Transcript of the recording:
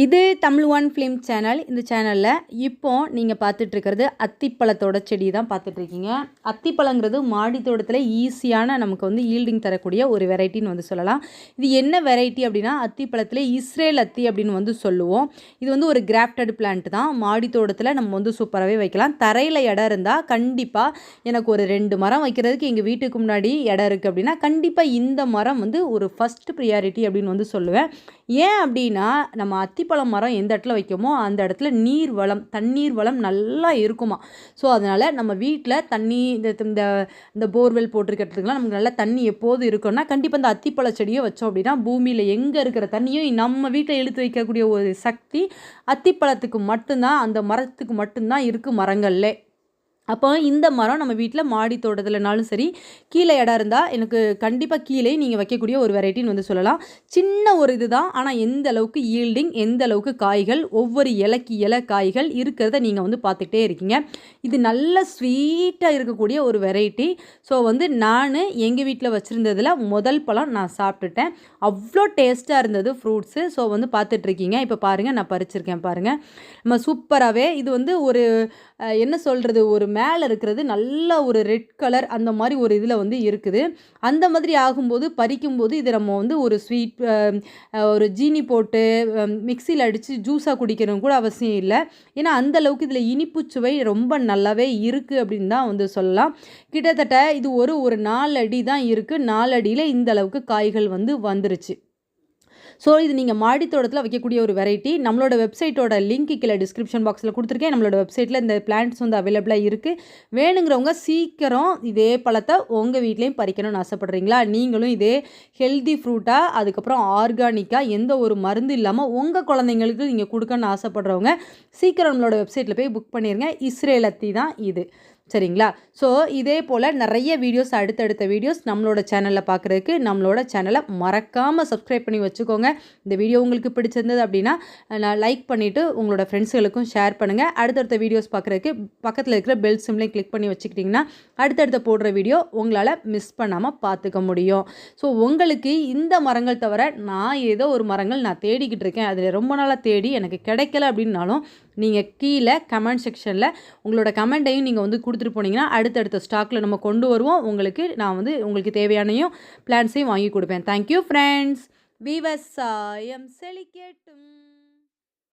இது Tamil one film channel. இந்த சேனலில் இப்போது நீங்கள் பார்த்துட்ருக்கிறது அத்திப்பழத்தோட செடி தான் பார்த்துட்ருக்கீங்க. அத்திப்பழங்கிறது மாடி தோட்டத்தில் ஈஸியான நமக்கு வந்து ஈல்டிங் தரக்கூடிய ஒரு வெரைட்டின்னு வந்து சொல்லலாம். இது என்ன வெரைட்டி அப்படின்னா அத்திப்பழத்தில் இஸ்ரேல் அத்தி அப்படின்னு வந்து சொல்லுவோம். இது வந்து ஒரு கிராஃப்டட் பிளான்ட் தான். மாடி தோட்டத்தில் நம்ம வந்து சூப்பராகவே வைக்கலாம். தரையில் இடம் இருந்தால் கண்டிப்பாக எனக்கு ஒரு ரெண்டு மரம் வைக்கிறதுக்கு எங்கள் வீட்டுக்கு முன்னாடி இடம் இருக்குது அப்படின்னா கண்டிப்பாக இந்த மரம் வந்து ஒரு ஃபஸ்ட் ப்ரியாரிட்டி அப்படின்னு வந்து சொல்லுவேன். ஏன் அப்படின்னா நம்ம அத்திப்பழம் மரம் எந்த இடத்துல வைக்கோமோ அந்த இடத்துல நீர் வளம் தண்ணீர் வளம் நல்லா இருக்குமா. ஸோ அதனால் நம்ம வீட்டில் தண்ணி இந்த இந்த இந்த போர்வெல் போட்டிருக்கிறதுக்குலாம் நமக்கு நல்லா தண்ணி எப்போது இருக்குன்னா கண்டிப்பாக இந்த அத்திப்பழ செடியை வச்சோம் அப்படின்னா பூமியில் எங்கே இருக்கிற தண்ணியும் நம்ம வீட்டில் இழுத்து வைக்கக்கூடிய ஒரு சக்தி அத்திப்பழத்துக்கு மட்டும்தான் அந்த மரத்துக்கு மட்டும்தான் இருக்குது மரங்கள்லே. அப்போ இந்த மரம் நம்ம வீட்டில் மாடி தோட்டத்தில்னாலும் சரி கீழே இடம் இருந்தால் எனக்கு கண்டிப்பாக கீழே நீங்கள் வைக்கக்கூடிய ஒரு வெரைட்டின்னு வந்து சொல்லலாம். சின்ன ஒரு இது தான் ஆனால் எந்த அளவுக்கு ஈல்டிங் எந்த அளவுக்கு காய்கள் ஒவ்வொரு இலைக்கு இலை காய்கள் இருக்கிறத நீங்கள் வந்து பார்த்துக்கிட்டே இருக்கீங்க. இது நல்ல ஸ்வீட்டாக இருக்கக்கூடிய ஒரு வெரைட்டி. ஸோ வந்து நான் எங்கள் வீட்டில் வச்சுருந்ததில் முதல் பழம் நான் சாப்பிட்டுட்டேன். அவ்வளோ டேஸ்ட்டாக இருந்தது ஃப்ரூட்ஸு. ஸோ வந்து பார்த்துட்ருக்கீங்க. இப்போ பாருங்கள் நான் பறிச்சிருக்கேன் பாருங்கள் நம்ம சூப்பராகவே இது வந்து ஒரு என்ன சொல்கிறது ஒரு மேலே இருக்கிறது நல்ல ஒரு ரெட் கலர் அந்த மாதிரி ஒரு இதில் வந்து இருக்குது. அந்த மாதிரி ஆகும்போது பறிக்கும்போது இதை நம்ம வந்து ஒரு ஸ்வீட் ஒரு ஜீனி போட்டு மிக்சியில் அடித்து ஜூஸாக குடிக்கணும் கூட அவசியம் இல்லை. ஏன்னா அந்த அளவுக்கு இதில் இனிப்பு சுவை ரொம்ப நல்லாவே இருக்குது அப்படின்னு தான் வந்து சொல்லலாம். கிட்டத்தட்ட இது ஒரு ஒரு நாலு அடி தான் இருக்குது நாலு அடியில் இந்த அளவுக்கு காய்கள் வந்து வந்துருச்சு. ஸோ இது நீங்கள் மாடி தோட்டத்தில் வைக்கக்கூடிய ஒரு வெரைட்டி நம்மளோட வெப்சைட்டோட லிங்க் கீழே டிஸ்கிரிப்ஷன் பாக்ஸில் கொடுத்துருக்கேன். நம்மளோட வெப்சைட்டில் இந்த பிளான்ட்ஸ் வந்து அவைலபிளாக இருக்குது வேணுங்கிறவங்க சீக்கிரம் இதே பழத்தை உங்கள் வீட்லேயும் பறிக்கணும்னு ஆசைப்பட்றீங்களா? நீங்களும் இதே ஹெல்தி ஃப்ரூட்டாக அதுக்கப்புறம் ஆர்கானிக்காக எந்த ஒரு மருந்து இல்லாமல் உங்கள் குழந்தைங்களுக்கு நீங்கள் கொடுக்கணும்னு ஆசைப்படுறவங்க சீக்கிரம் நம்மளோட வெப்சைட்டில் போய் புக் பண்ணிடுங்க இஸ்ரேலத்தி தான் இது. சரிங்களா? ஸோ இதே போல் நிறைய வீடியோஸ் அடுத்தடுத்த வீடியோஸ் நம்மளோட சேனலில் பார்க்குறதுக்கு நம்மளோட சேனலை மறக்காமல் சப்ஸ்கிரைப் பண்ணி வச்சுக்கோங்க. இந்த வீடியோ உங்களுக்கு பிடிச்சிருந்தது அப்படின்னா நான் லைக் பண்ணிவிட்டு உங்களோட ஃப்ரெண்ட்ஸுகளுக்கும் ஷேர் பண்ணுங்கள் அடுத்தடுத்த வீடியோஸ் பார்க்குறதுக்கு பக்கத்தில் இருக்கிற பெல் சிம்லையும் கிளிக் பண்ணி வச்சுக்கிட்டிங்கன்னா அடுத்தடுத்த போடுற வீடியோ உங்களால் மிஸ் பண்ணாமல் பார்த்துக்க முடியும். ஸோ உங்களுக்கு இந்த மரங்கள் தவிர நான் ஏதோ ஒரு மரங்கள் நான் தேடிக்கிட்டு இருக்கேன். அதில் ரொம்ப நாளாக தேடி எனக்கு கிடைக்கல அப்படின்னாலும் நீங்கள் கீழே கமெண்ட் செக்ஷனில் உங்களோட கமெண்ட்டையும் நீங்கள் வந்து கொடுத்துட்டு போனீங்கன்னா அடுத்தடுத்த ஸ்டாக்கில் நம்ம கொண்டு வருவோம். உங்களுக்கு நான் வந்து உங்களுக்கு தேவையானையும் பிளான்ஸையும் வாங்கி கொடுப்பேன். தேங்க்யூ ஃப்ரெண்ட்ஸ் விவசாயம் செழிக்கட்டும்.